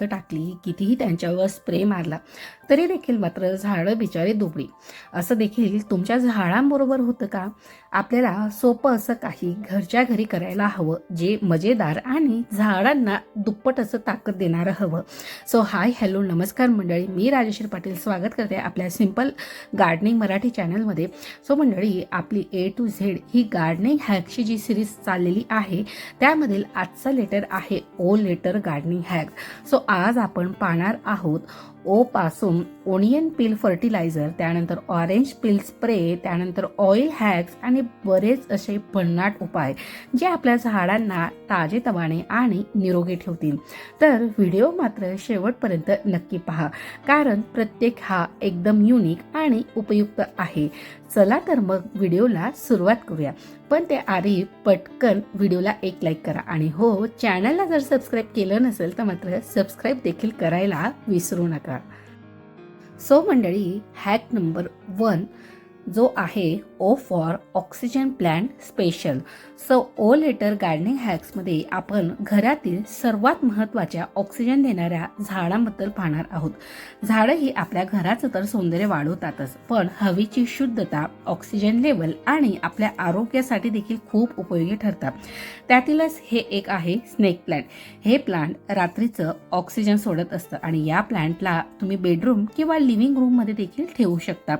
झाडांना वेळोवेळी खतं टाकली कितीही त्यांच्यावर स्प्रे मारला तरी देखील मात्र झाडं बिचारी दुबळी. असं देखील तुमच्या झाडांबरोबर होतं का? आपल्याला सोपं असं काही घरच्या घरी करायला हवं जे मजेदार आणि झाडांना दुप्पट असं ताकद देणारं हवं. सो हाय हॅलो नमस्कार मंडळी. मी राजेश्वर पाटील स्वागत करते आपल्या सिंपल गार्डनिंग मराठी चॅनलमध्ये सो मंडळी आपली ए टू झेड ही गार्डनिंग हॅकची जी सिरीज चाललेली आहे त्यामधील आजचा लेटर आहे O letter gardening hack so आज आपण आपण पाहणार आहोत. ओ पासून ओनियन पील फर्टिलायझर त्यानंतर ऑरेंज पील स्प्रे त्यानंतर ऑइल हॅक्स आणि बरेच असे भन्नाट उपाय जे आपल्या झाडांना ताजेतवाने आणि निरोगी ठेवतील. तर व्हिडिओ मात्र शेवटपर्यंत नक्की पहा कारण प्रत्येक हा एकदम युनिक आणि उपयुक्त आहे. चला तर मग व्हिडिओला सुरुवात करूया. पण ते आधी पटकन व्हिडिओला एक लाईक करा. आणि हो चॅनलला जर सबस्क्राईब केलं नसेल तर मात्र सबस्क्राईब देखील करायला विसरू नका. सो मंडळी हॅक नंबर वन जो आहे O for oxygen plant special so O letter gardening हॅक्समध्ये आपण घरातील सर्वात महत्त्वाच्या ऑक्सिजन देणाऱ्या झाडांबद्दल पाहणार आहोत. झाडं ही आपल्या घराचं तर सौंदर्य वाढवतातच पण हवेची शुद्धता ऑक्सिजन लेवल आणि आपल्या आरोग्यासाठी देखील खूप उपयोगी ठरतात. त्यातीलच हे एक आहे स्नेक प्लांट हे प्लांट रात्रीचं ऑक्सिजन सोडत असतं आणि या प्लांटला तुम्ही बेडरूम किंवा लिव्हिंग रूममध्ये देखील ठेवू शकता.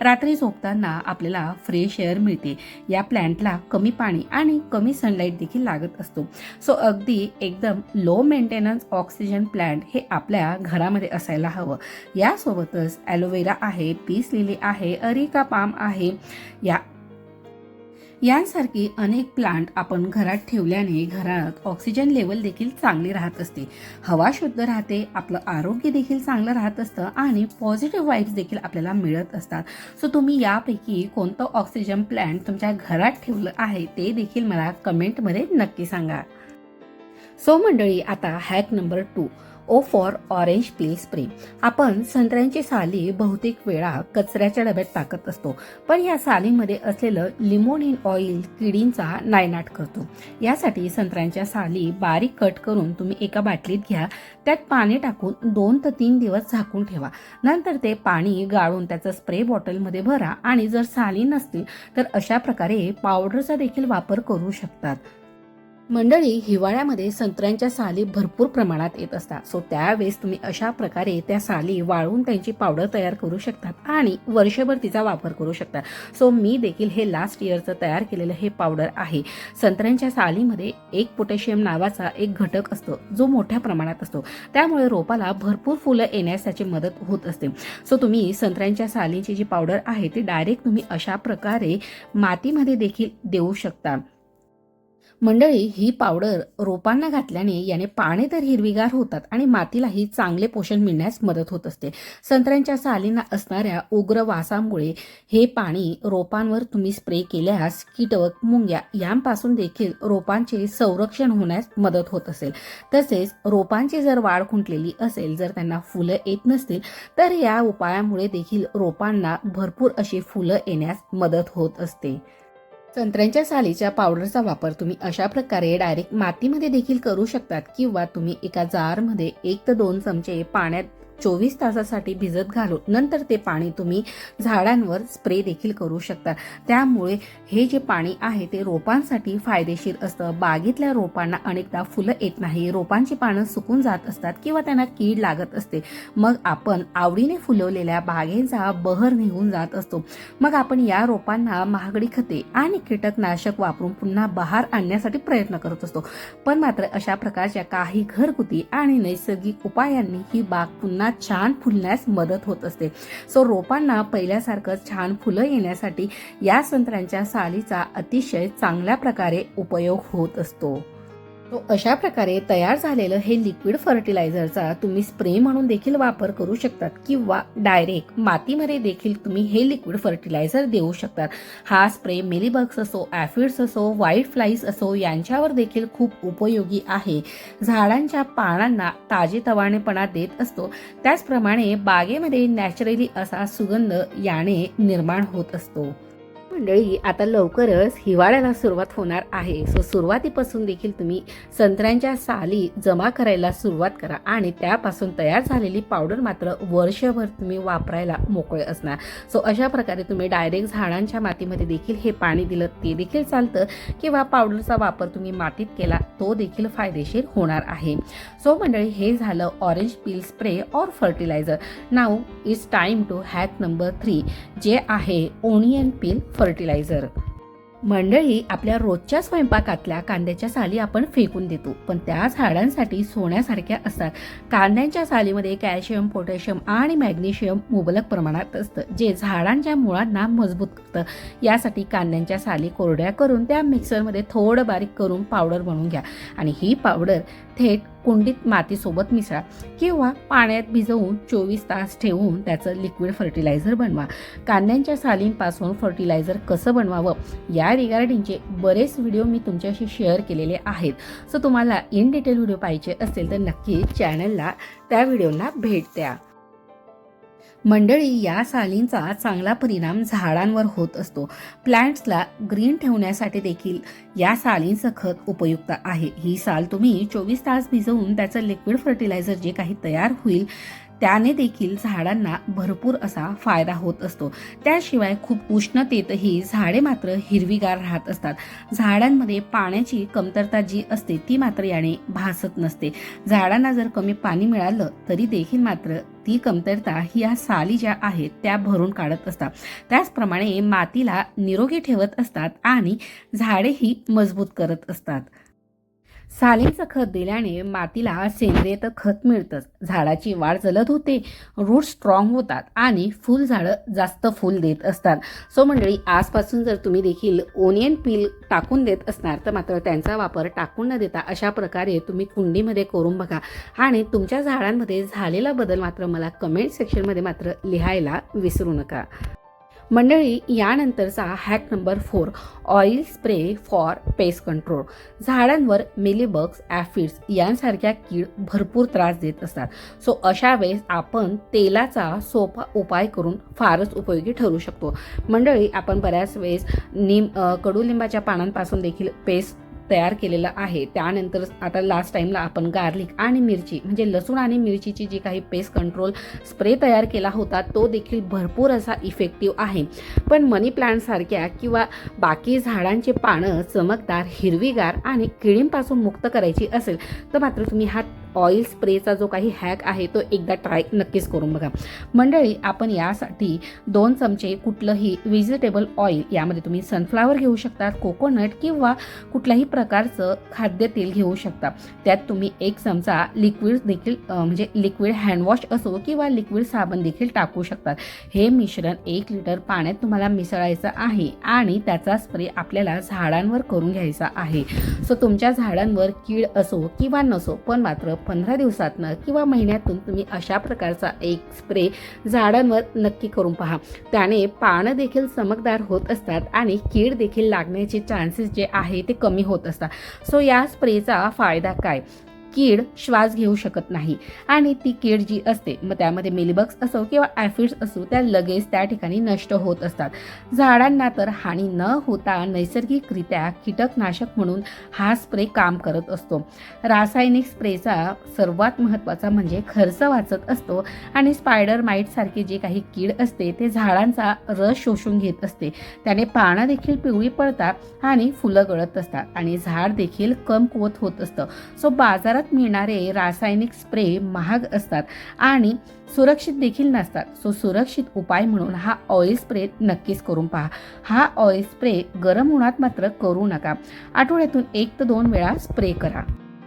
रात्री झोपताना आपल्याला फ्रेश एअर मिळते. या प्लांटला कमी पाणी आणि आणि कमी सनलाईट देखील लागत असतो. सो अगदी एकदम लो मेंटेनन्स ऑक्सिजन प्लांट हे आपल्या घरामध्ये असायला हवं. यासोबतच ॲलोवेरा आहे पीस लिली आहे अरिका पाम आहे. या यांसारखी अनेक प्लांट आपण घरात ठेवल्याने घरात ऑक्सिजन लेवल देखील चांगली राहत असते. हवा शुद्ध राहते आपलं आरोग्य देखील चांगलं राहत असतं आणि पॉझिटिव्ह वाईब्स देखील आपल्याला मिळत असतात. सो तुम्ही यापैकी कोणतं ऑक्सिजन प्लांट तुमच्या घरात ठेवलं आहे ते देखील मला कमेंटमध्ये नक्की सांगा. सो मंडळी आता hack number two O for orange peel spray आपण संत्र्यांची साली बहुतेक वेळा कचऱ्याच्या डब्यात टाकत असतो पण या सालीमध्ये असलेलं लिमोनिन ऑइल किडींचा नायनाट करतो. यासाठी संत्र्यांच्या साली बारीक कट करून तुम्ही एका बाटलीत घ्या त्यात पाणी टाकून दोन ते तीन दिवस झाकून ठेवा. नंतर ते पाणी गाळून त्याचं स्प्रे बॉटलमध्ये भरा आणि जर साली नसतील तर अशा प्रकारे पावडरचा देखील वापर करू शकतात. मंडळी हिवाळ्यामध्ये संत्र्यांच्या साली भरपूर प्रमाणात येत असतात. सो त्यावेळेस तुम्ही अशा प्रकारे त्या साली वाळवून त्यांची पावडर तयार करू शकतात आणि वर्षभर तिचा वापर करू शकता सो मी देखील हे लास्ट इयरचं तयार केलेलं हे पावडर आहे. संत्र्यांच्या सालीमध्ये एक पोटॅशियम नावाचा एक घटक असतो जो मोठ्या प्रमाणात असतो. त्यामुळे रोपाला भरपूर फुलं येण्यास त्याची मदत होत असते. सो तुम्ही संत्र्यांच्या सालीची जी पावडर आहे ती डायरेक्ट तुम्ही अशा प्रकारे मातीमध्ये देखील देऊ शकता. मंडळी ही पावडर रोपांना घातल्याने याने पाने तर हिरवीगार होतात आणि मातीलाही चांगले पोषण मिळण्यास मदत होत असते. संत्र्यांच्या सालींना असणाऱ्या उग्र वासामुळे हे पाणी रोपांवर तुम्ही स्प्रे केल्यास कीटक मुंग्या यांपासून देखील रोपांचे संरक्षण होण्यास मदत होत असेल. तसेच रोपांची जर वाढ खुंटलेली असेल जर त्यांना फुलं येत नसतील तर या उपायामुळे देखील रोपांना भरपूर अशी फुलं येण्यास मदत होत असते. संत्र्यांच्या सालीच्या पावडरचा वापर तुम्ही अशा प्रकारे डायरेक्ट मातीमध्ये देखील करू शकतात किंवा तुम्ही एका जारमध्ये एक ते दोन चमचे पाण्यात चोवीस तासासाठी भिजत घालून नंतर ते पाणी तुम्ही झाडांवर स्प्रे देखील करू शकता. त्यामुळे हे जे पाणी आहे ते रोपांसाठी फायदेशीर असतं. बागेतल्या रोपांना अनेकदा फुलं येत नाही. रोपांची पानं सुकून जात असतात किंवा त्यांना कीड लागत असते. मग आपण आवडीने फुलवलेल्या बागेचा बहर निघून जात असतो. मग आपण या रोपांना महागडी खते आणि कीटकनाशक वापरून पुन्हा बहार आणण्यासाठी प्रयत्न करत असतो. पण मात्र अशा प्रकारच्या काही घरगुती आणि नैसर्गिक उपायांनी ही बाग पुन्हा छान फुलण्यास मदत होत असते. सो रोपांना पहिल्यासारखं छान फुलं येण्यासाठी या संत्र्यांच्या सालीचा अतिशय चांगल्या प्रकारे उपयोग होत असतो. तो अशा प्रकारे तयार झालेलं हे लिक्विड फर्टिलायझरचा तुम्ही स्प्रे म्हणून देखील वापर करू शकतात किंवा डायरेक्ट मातीमध्ये देखील तुम्ही हे लिक्विड फर्टिलायझर देऊ शकतात. हा स्प्रे मेलीबग्स असो ॲफिड्स असो व्हाईट फ्लाईज असो यांच्यावर देखील खूप उपयोगी आहे. झाडांच्या पानांना ताजेतवानेपणा देत असतो. त्याचप्रमाणे बागेमध्ये नॅचरली असा सुगंध याने निर्माण होत असतो. मंडळी आता लवकरच हिवाळ्याला सुरुवात होणार आहे. सो सुरुवातीपासून देखील तुम्ही संत्र्यांच्या साली जमा करायला सुरुवात करा आणि त्यापासून तयार झालेली पावडर मात्र वर्षभर तुम्ही वापरायला मोकळे असणार. सो अशा प्रकारे तुम्ही डायरेक्ट झाडांच्या मातीमध्ये देखील हे पाणी दिलं ते देखील चालतं किंवा पावडरचा वापर तुम्ही मातीत केला तो देखील फायदेशीर होणार आहे. सो मंडळी हे झालं orange peel spray or fertiliser now is time to hack number three जे आहे ओनियन पील फर्टिलायझर फर्टिलायझर मंडळी आपल्या रोजच्या स्वयंपाकातल्या कांद्याच्या साली आपण फेकून देतो पण त्या झाडांसाठी सोन्यासारख्या असतात. कांद्यांच्या सालीमध्ये कॅल्शियम पोटॅशियम आणि मॅग्नेशियम मुबलक प्रमाणात असतं जे झाडांच्या मुळांना मजबूत करतं. यासाठी कांद्यांच्या साली कोरड्या करून त्या मिक्सरमध्ये थोडं बारीक करून पावडर बनवून घ्या. आणि ही पावडर थेट कुंडीत मातीसोबत मिसळा किंवा पाण्यात भिजवून चोवीस तास ठेवून त्याचं लिक्विड फर्टिलायझर बनवा. कांद्यांच्या सालींपासून फर्टिलायझर कसं बनवावं? या रिगार्डिंगचे बरेच व्हिडिओ मी तुमच्याशी शेअर केलेले आहेत. सो तुम्हाला इन डिटेल व्हिडिओ पाहिजे असेल तर नक्की चॅनलला त्या व्हिडिओला भेट द्या. मंडळी या सालींचा चांगला परिणाम झाडांवर होत असतो. प्लांट्सला ग्रीन ठेवण्यासाठी देखील या सालींचं खत उपयुक्त आहे. ही साल तुम्ही चोवीस तास भिजवून त्याचं लिक्विड फर्टिलायझर जे काही तयार होईल त्याने देखील झाडांना भरपूर असा फायदा होत असतो. त्याशिवाय खूप उष्णतेतही झाडे मात्र हिरवीगार राहत असतात. झाडांमध्ये पाण्याची कमतरता जी असते ती मात्र याने भासत नसते. झाडांना जर कमी पाणी मिळालं तरी देखील मात्र ती कमतरता ही या साली ज्या आहेत त्या भरून काढत असतात. त्याचप्रमाणे मातीला निरोगी ठेवत असतात आणि झाडेही मजबूत करत असतात. सालेचं खत दिल्याने मातीला सेंद्रिय तर खत मिळतंच. झाडाची वाढ जलद होते रूट स्ट्रॉंग होतात आणि फुल झाडं जास्त फुल देत असतात. सो मंडळी आजपासून जर तुम्ही देखील ओनियन पील टाकून देत असणार तर मात्र त्यांचा वापर टाकून न देता अशा प्रकारे तुम्ही कुंडीमध्ये करून बघा. आणि तुमच्या झाडांमध्ये झालेला बदल मात्र मला कमेंट सेक्शनमध्ये मात्र लिहायला विसरू नका. मंडळी यानंतरचा hack number four oil spray for pest control झाडांवर मिलीबग्स ॲफिड्स यांसारख्या कीड भरपूर त्रास देत असतात. सो अशा वेळेस आपण तेलाचा सोपा उपाय करून फारच उपयोगी ठरू शकतो. मंडळी आपण बऱ्याच वेळेस निम कडुलिंबाच्या पानांपासून देखील पेस्ट तयार केलेलं आहे. त्यानंतर आता लास्ट टाईमला आपण गार्लिक आणि मिरची म्हणजे लसूण आणि मिरचीची जी काही पेस्ट कंट्रोल स्प्रे तयार केला होता तो देखील भरपूर असा इफेक्टिव्ह आहे. पण मनी प्लांटसारख्या किंवा बाकी झाडांचे पानं चमकदार हिरवीगार आणि किडींपासून मुक्त करायची असेल तर मात्र तुम्ही हा ऑइल स्प्रेचा जो काही हॅक आहे तो एकदा ट्राय नक्कीच करून बघा. मंडळी आपण यासाठी दोन चमचे कुठलंही व्हेजिटेबल ऑइल यामध्ये तुम्ही सनफ्लावर घेऊ शकता कोकोनट किंवा कुठल्याही प्रकारचं खाद्यतेल घेऊ शकता. त्यात तुम्ही एक चमचा लिक्विड देखील म्हणजे लिक्विड हँडवॉश असो किंवा लिक्विड साबण देखील टाकू शकतात. हे मिश्रण एक लिटर पाण्यात तुम्हाला मिसळायचं आहे आणि त्याचा स्प्रे आपल्याला झाडांवर करून घ्यायचा आहे. सो तुमच्या झाडांवर कीड असो किंवा नसो पण मात्र पंधरा दिवसातनं किंवा महिन्यातून तुम्ही अशा प्रकारचा एक स्प्रे झाडांवर नक्की करून पहा. त्याने पानं देखील चमकदार होत असतात आणि कीड देखील लागण्याचे चान्सेस जे आहे ते कमी होत असतात. सो या स्प्रेचा फायदा काय? कीड श्वास घेऊ शकत नाही. आणि ती कीड जी असते मग त्यामध्ये मिलीबग्स असो किंवा ॲफिड्स असो त्या लगेच त्या ठिकाणी नष्ट होत असतात. झाडांना तर हानी न होता नैसर्गिकरित्या कीटकनाशक म्हणून हा स्प्रे काम करत असतो. रासायनिक स्प्रेचा सर्वात महत्त्वाचा म्हणजे खर्च वाचत असतो आणि स्पायडर माईट सारखे जे काही कीड असते ते झाडांचा रस शोषून घेत असते. त्याने पानं देखील पिवळी पडतात आणि फुलं गळत असतात आणि झाड देखील कमकुवत होत असतं. सो बाजारात मिळणारे रासायनिक स्प्रे महाग असतात आणि सुरक्षित देखील नसतात. सो सुरक्षित उपाय म्हणून हा ऑइल स्प्रे नक्कीच करून पहा. हा ऑइल स्प्रे गरम उन्हात मात्र करू नका. आठवड्यातून एक ते दोन वेळा स्प्रे करा.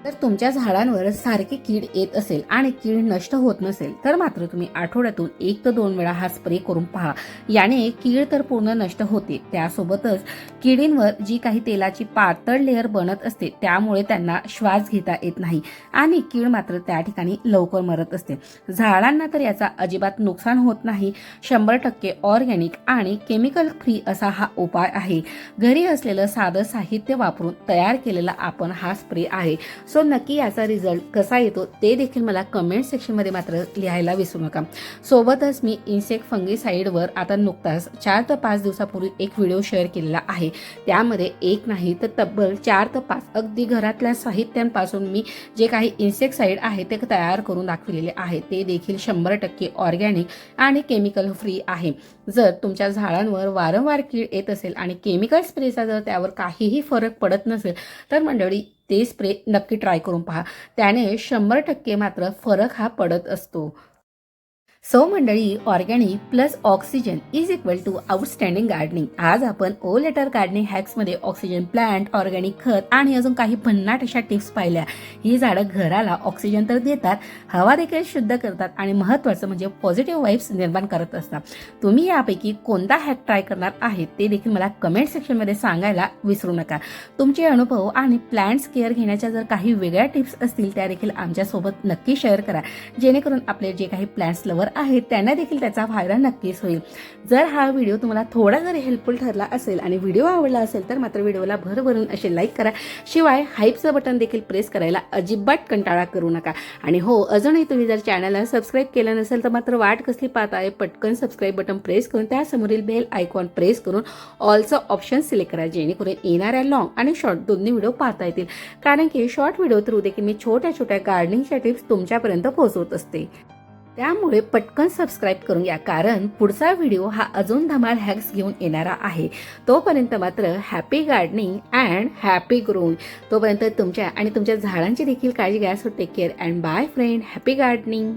तर तुमच्या झाडांवर सारखी कीड येत असेल आणि कीड नष्ट होत नसेल तर मात्र तुम्ही आठवड्यातून एक ते दोन वेळा हा स्प्रे करून पहा. याने कीड तर पूर्ण नष्ट होते. त्यासोबतच किडींवर जी काही तेलाची पातळ लेअर बनत असते त्यामुळे त्यांना श्वास घेता येत नाही आणि कीड मात्र त्या ठिकाणी लवकर मरत असते. झाडांना तर याचा अजिबात नुकसान होत नाही. शंभर टक्के ऑर्गॅनिक आणि केमिकल फ्री असा हा उपाय आहे. घरी असलेलं साधं साहित्य वापरून तयार केलेला आपण हा स्प्रे आहे. सो नक्की याचा रिझल्ट कसा येतो ते देखील मला कमेंट सेक्शनमध्ये मात्र लिहायला विसरू नका. सोबतच मी इन्सेक्ट फंगीसाईडवर आता नुकताच चार ते पाच दिवसापूर्वी एक व्हिडिओ शेअर केलेला आहे. त्यामध्ये एक नाही तर तब्बल चार ते पाच अगदी घरातल्या साहित्यांपासून मी जे काही इन्सेक्टसाईड आहे ते तयार करून दाखविलेले आहे. ते देखील शंभर टक्के ऑर्गॅनिक आणि केमिकल फ्री आहे. जर तुमच्या झाडांवर वारंवार कीड येत असेल आणि केमिकल स्प्रेचा जर त्यावर काहीही फरक पडत नसेल तर मंडळी ते स्प्रे नक्की ट्राय करून पहा. त्याने शंभर टक्के मात्र फरक हा पडत असतो. सो मंडळी organic plus oxygen is equal to outstanding gardening आज आपण ओ लेटर गार्डनिंग हॅक्समध्ये ऑक्सिजन प्लांट ऑर्गॅनिक खत आणि अजून काही भन्नाट अशा टिप्स पाहिल्या. ही झाडं घराला ऑक्सिजन तर देतात हवा देखील शुद्ध करतात आणि महत्त्वाचं म्हणजे पॉझिटिव्ह वाईब्स निर्माण करत असतात. तुम्ही यापैकी कोणता हॅक ट्राय करणार आहेत ते देखील मला कमेंट सेक्शनमध्ये सांगायला विसरू नका. तुमचे अनुभव आणि प्लांट्स केअर घेण्याच्या जर काही वेगळ्या टिप्स असतील त्या देखील आमच्यासोबत नक्की शेअर करा. जेणेकरून आपले जे काही प्लांट्स लवर आहेत त्यांना देखील त्याचा फायदा नक्कीच होईल. जर हा व्हिडिओ तुम्हाला थोडा जरी हेल्पफुल ठरला असेल आणि व्हिडिओ आवडला असेल तर मात्र व्हिडिओला भरभरून असे लाईक करा. शिवाय हाईपचं बटन देखील प्रेस करायला अजिबात कंटाळा करू नका. आणि हो अजूनही तुम्ही जर चॅनलला सबस्क्राईब केलं नसेल तर मात्र वाट कसली पाहत आहे पटकन सबस्क्राईब बटन प्रेस करून त्यासमोरील बेल आयकॉन प्रेस करून ऑलचं ऑप्शन सिलेक्ट करा जेणेकरून येणाऱ्या लॉंग आणि शॉर्ट दोन्ही व्हिडिओ पाहता येतील. कारण की शॉर्ट व्हिडिओ थ्रू देखील मी छोट्या छोट्या गार्डनिंगच्या टिप्स तुमच्यापर्यंत पोहोचवत असते. त्यामुळे पटकन सबस्क्राईब करून घ्या कारण पुढचा व्हिडिओ हा अजून धमाल हॅक्स घेऊन येणारा आहे. तोपर्यंत मात्र happy gardening and happy growing तोपर्यंत तुमच्या आणि तुमच्या झाडांची देखील काळजी घ्या so take care and bye friend happy gardening